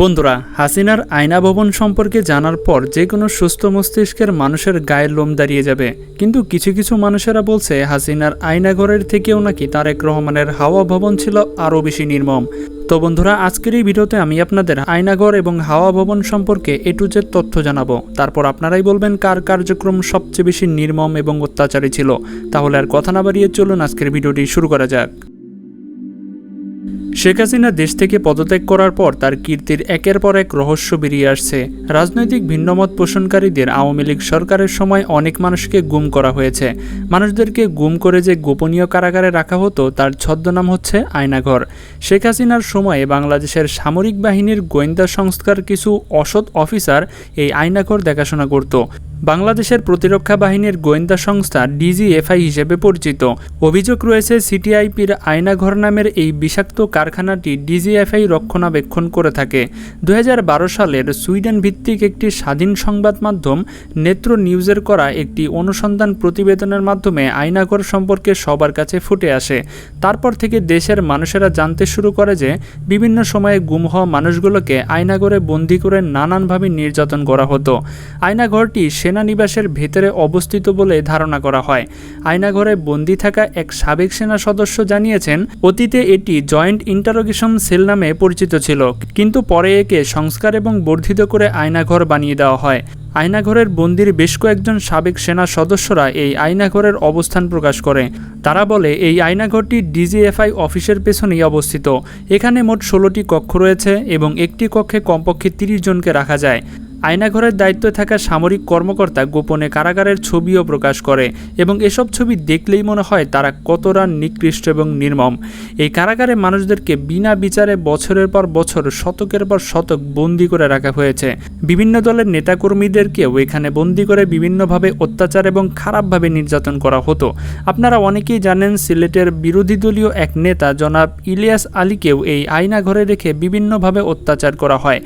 বন্ধুরা, হাসিনার আয়না ভবন সম্পর্কে জানার পর যে কোনো সুস্থ মস্তিষ্কের মানুষের গায়ের লোম দাঁড়িয়ে যাবে। কিন্তু কিছু কিছু মানুষেরা বলছে, হাসিনার আয়নাঘরের থেকেও নাকি তারেক রহমানের হাওয়া ভবন ছিল আরও বেশি নির্মম। তো বন্ধুরা, আজকের এই ভিডিওতে আমি আপনাদের আয়নাঘর এবং হাওয়া ভবন সম্পর্কে এ তথ্য জানাব। তারপর আপনারাই বলবেন, কার কার্যক্রম সবচেয়ে বেশি নির্মম এবং অত্যাচারী ছিল। তাহলে আর কথা না বাড়িয়ে চলুন আজকের ভিডিওটি শুরু করা যাক। শেখ হাসিনা দেশ থেকে পদত্যাগ করার পর তার কীর্তির একের পর এক রহস্য বেরিয়ে আসছে। রাজনৈতিক ভিন্নমত পোষণকারীদের আওয়ামী লীগ সরকারের সময় অনেক মানুষকে গুম করা হয়েছে। মানুষদেরকে গুম করে যে গোপনীয় কারাগারে রাখা হতো, তার ছদ্মনাম হচ্ছে আয়নাঘর। শেখ হাসিনার সময়ে বাংলাদেশের সামরিক বাহিনীর গোয়েন্দা সংস্থার কিছু অসৎ অফিসার এই আয়নাঘর দেখাশোনা করত। বাংলাদেশের প্রতিরক্ষা বাহিনীর গোয়েন্দা সংস্থা ডিজিএফআই হিসেবে পরিচিত। অভিযোগ রয়েছে, সিটিআইপির আয়নাঘর নামের এই বিষাক্ত কারখানাটি ডিজিএফআই রক্ষণাবেক্ষণ করে থাকে। দু হাজার বারো সালের সুইডেন ভিত্তিক একটি স্বাধীন সংবাদ মাধ্যম নেত্র নিউজের করা একটি অনুসন্ধান প্রতিবেদনের মাধ্যমে আয়নাঘর সম্পর্কে সবার কাছে ফুটে আসে। তারপর থেকে দেশের মানুষেরা জানতে শুরু করে যে, বিভিন্ন সময়ে গুম হওয়া মানুষগুলোকে আয়নাঘরে বন্দি করে নানানভাবে নির্যাতন করা হতো। আয়নাঘরটি সেনানিবাসের ভেতরে অবস্থিত বলে ধারণা করা হয়। আয়নাঘরে বন্দি থাকা এক সাবেক সেনা সদস্য জানিয়েছেন, অতীতে এটি জয়েন্ট ইন্টারোগেশন সেল নামে পরিচিত ছিল, কিন্তু পরে একে সংস্কার এবং বর্ধিত করে আয়নাঘর বানিয়ে দেওয়া হয়। আয়নাঘরের বন্দির বেশ কয়েকজন সাবেক সেনা সদস্যরা এই আয়নাঘরের অবস্থান প্রকাশ করে। তারা বলে, এই আয়নাঘরটি ডিজিএফআই অফিসের পেছনেই অবস্থিত। এখানে মোট ষোলোটি কক্ষ রয়েছে এবং একটি কক্ষে কমপক্ষে তিরিশ জনকে রাখা যায়। আয়নাঘরের দায়িত্বে থাকা সামরিক কর্মকর্তা গোপনে কারাগারের ছবিও প্রকাশ করে এবং এসব ছবি দেখলেই মনে হয় তারা কতটা নিকৃষ্ট এবং নির্মম। এই কারাগারে মানুষদেরকে বিনা বিচারে বছরের পর বছর, শতকের পর শতক বন্দি করে রাখা হয়েছে। বিভিন্ন দলের নেতাকর্মীদেরকেও এখানে বন্দি করে বিভিন্নভাবে অত্যাচার এবং খারাপভাবে নির্যাতন করা হতো। আপনারা অনেকেই জানেন, সিলেটের বিরোধী দলীয় এক নেতা জনাব ইলিয়াস আলীকেও এই আয়নাঘরে রেখে বিভিন্নভাবে অত্যাচার করা হয়।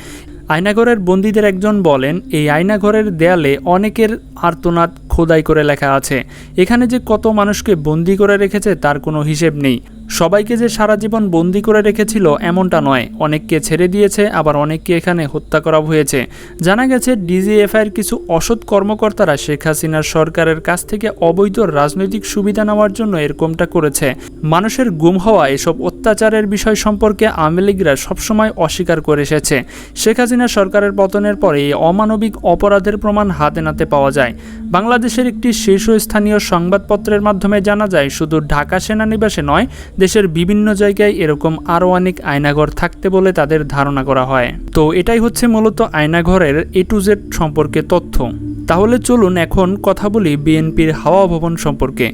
আয়নাঘরের বন্দীদের একজন বলেন, এই আয়নাঘরের দেয়ালে অনেকের আর্তনাদ খোদাই করে লেখা আছে। এখানে যে কত মানুষকে বন্দি করে রেখেছে তার কোনো হিসেব নেই। সবাইকে যে সারা জীবন বন্দি করে রেখেছিল এমনটা নয়। অনেককে ছেড়ে দিয়েছে, আবার অনেককে এখানে হত্যা করা হয়েছে। জানা গেছে, ডিজিএফআইয়ের কিছু অসৎ কর্মকর্তারা শেখ হাসিনার সরকারের কাছ থেকে অবৈধ রাজনৈতিক সুবিধা নেওয়ার জন্য এরকমটা করেছে। মানুষের গুম হওয়া এসব অত্যাচারের বিষয় সম্পর্কে আওয়ামী লীগরা সবসময় অস্বীকার করে এসেছে। শেখ হাসিনা সরকারের পতনের পরে এই অমানবিক অপরাধের প্রমাণ হাতে নাতে পাওয়া যায়। বাংলাদেশের একটি শীর্ষস্থানীয় সংবাদপত্রের মাধ্যমে জানা যায়, শুধু ঢাকা সেনানিবাসে নয়, দেশের বিভিন্ন জায়গায় এরকম আরও অনেক আয়নাঘর থাকতে বলে তাদের ধারণা করা হয়। তো এটাই হচ্ছে মূলত আয়নাঘরের এ টু জেড সম্পর্কে তথ্য। তাহলে চলুন এখন কথা বলি বিএনপির হাওয়া ভবন সম্পর্কে।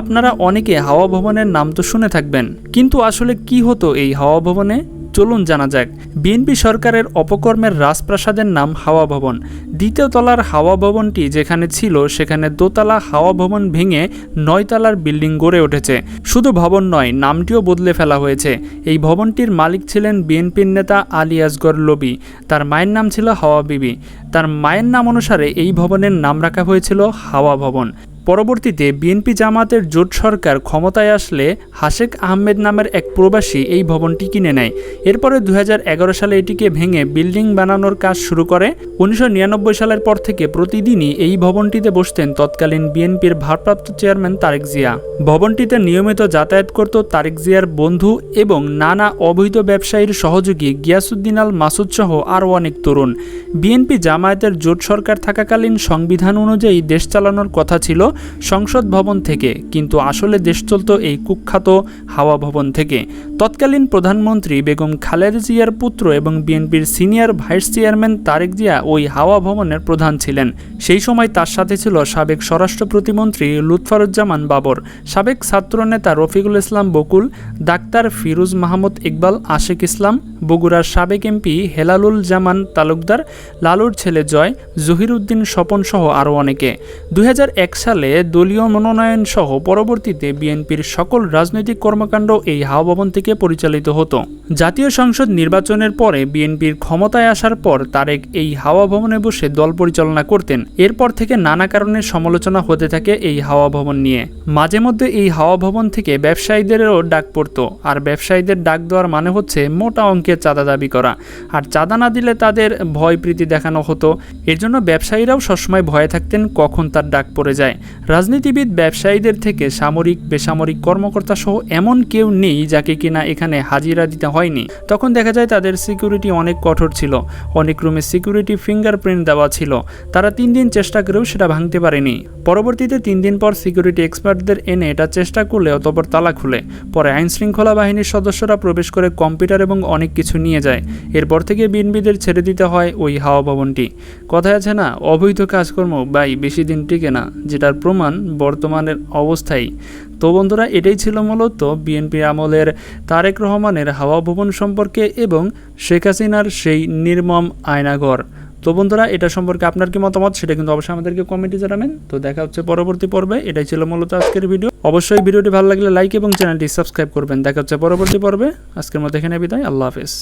আপনারা অনেকে হাওয়া ভবনের নাম তো শুনে থাকবেন, কিন্তু আসলে কি হতো এই হাওয়া ভবনে? চলুন জানা যাক। বিএনপি সরকারের অপকর্মের রাজপ্রাসাদের নাম হাওয়া ভবন। দ্বিতীয় তলার হাওয়া ভবনটি যেখানে ছিল, সেখানে দোতলা হাওয়া ভবন ভেঙে নয়তলার বিল্ডিং গড়ে উঠেছে। শুধু ভবন নয়, নামটিও বদলে ফেলা হয়েছে। এই ভবনটির মালিক ছিলেন বিএনপির নেতা আলী আসগর লবি। তার মায়ের নাম ছিল হাওয়া বিবি। তার মায়ের নাম অনুসারে এই ভবনের নাম রাখা হয়েছিল হাওয়া ভবন। পরবর্তীতে বিএনপি জামাতের জোট সরকার ক্ষমতায় আসলে হাশেক আহমেদ নামের এক প্রবাসী এই ভবনটি কিনে নেয়। এরপরে দু হাজার এগারো সালে এটিকে ভেঙে বিল্ডিং বানানোর কাজ শুরু করে। উনিশশো নিরানব্বই সালের পর থেকে প্রতিদিনই এই ভবনটিতে বসতেন তৎকালীন বিএনপির ভারপ্রাপ্ত চেয়ারম্যান তারেক জিয়া। ভবনটিতে নিয়মিত যাতায়াত করত তারেক জিয়ার বন্ধু এবং নানা অবৈধ ব্যবসায়ীর সহযোগী গিয়াসুদ্দিন আল মাসুদ সহ আরও অনেক তরুণ। বিএনপি জামায়াতের জোট সরকার থাকাকালীন সংবিধান অনুযায়ী দেশ চালানোর কথা ছিল সংসদ ভবন থেকে, কিন্তু আসলে দেশ চলত এই কুখ্যাত হাওয়া ভবন থেকে। তৎকালীন প্রধানমন্ত্রী বেগম খালেদা জিয়ার পুত্র এবং বিএনপির senior vice chairman Tarique Zia ওই হাওয়া ভবনের প্রধান ছিলেন। সেই সময় তার সাথে ছিল সাবেক স্বরাষ্ট্র প্রতিমন্ত্রী লুৎফারুজ্জামান বাবর, সাবেক ছাত্রনেতা রফিকুল ইসলাম বকুল, ডাক্তার ফিরোজ মাহমুদ ইকবাল, আশেক ইসলাম, বগুড়ার সাবেক এমপি হেলালুল জামান তালুকদার, লালুর ছেলে জয়, জহিরুদ্দিন স্বপন সহ আরও অনেকে। দুই সালে সালে দলীয় মনোনয়ন সহ পরবর্তীতে বিএনপির সকল রাজনৈতিক কর্মকাণ্ড এই হাওয়া ভবন থেকে পরিচালিত হতো। জাতীয় সংসদ নির্বাচনের পরে বিএনপির ক্ষমতায় আসার পর তারেক এই হাওয়া ভবনে বসে দল পরিচালনা করতেন। এরপর থেকে নানা কারণে সমালোচনা হতে থাকে এই হাওয়া ভবন নিয়ে। মাঝে মধ্যে এই হাওয়া ভবন থেকে ব্যবসায়ীদেরও ডাক পড়তো। আর ব্যবসায়ীদের ডাক দেওয়ার মানে হচ্ছে মোটা অঙ্কের চাঁদা দাবি করা। আর চাঁদা না দিলে তাদের ভয় প্রীতি দেখানো হতো। এর জন্য ব্যবসায়ীরাও সবসময় ভয়ে থাকতেন কখন তার ডাক পড়ে যায়। রাজনীতিবিদ, ব্যবসায়ীদের থেকে সামরিক, বেসামরিক কর্মকর্তা সহ এমন কেউ নেই যাকে কিনা এখানে হাজিরা দিতে হয়নি। তখন দেখা যায় তাদের সিকিউরিটি অনেক কঠোর ছিল। অনেক রুমে সিকিউরিটি ফিঙ্গারপ্রিন্ট দেওয়া ছিল। তারা তিন দিন চেষ্টা করেও সেটা ভাঙতে পারেনি। পরবর্তীতে তিন দিন পর সিকিউরিটি এক্সপার্টদের এনে এটা চেষ্টা করলে অতপর তালা খুলে। পরে আইন শৃঙ্খলা বাহিনীর সদস্যরা প্রবেশ করে কম্পিউটার এবং অনেক কিছু নিয়ে যায়। এরপর থেকে বিএনপিদের ছেড়ে দিতে হয় ওই হাওয়া ভবনটি। কথায় আছে না, অবৈধ কাজকর্ম বাই বেশি দিন টিকে না, যেটার প্রমাণ বর্তমানের অবস্থায় তো বন্ধুরা, এটাই ছিল মূলত বিএনপি আমলের তারেক রহমানের হাওয়া ভবন সম্পর্কে এবং শেখ হাসিনার সেই নির্মম আয়নাঘর তো বন্ধুরা, এটা সম্পর্কে আপনার কি মতামত? সেটা কিন্তু অবশ্যই আমাদেরকে কমেন্টে জানাবেন। তো দেখা হচ্ছে পরবর্তী পর্বে। এটাই ছিল মূলত আজকের ভিডিও। অবশ্যই ভিডিওটি ভালো লাগলে লাইক এবং চ্যানেলটি সাবস্ক্রাইব করবেন। দেখা হচ্ছে পরবর্তী পর্বে। আজকের মতো এখানে বিদায়। আল্লাহ হাফেজ।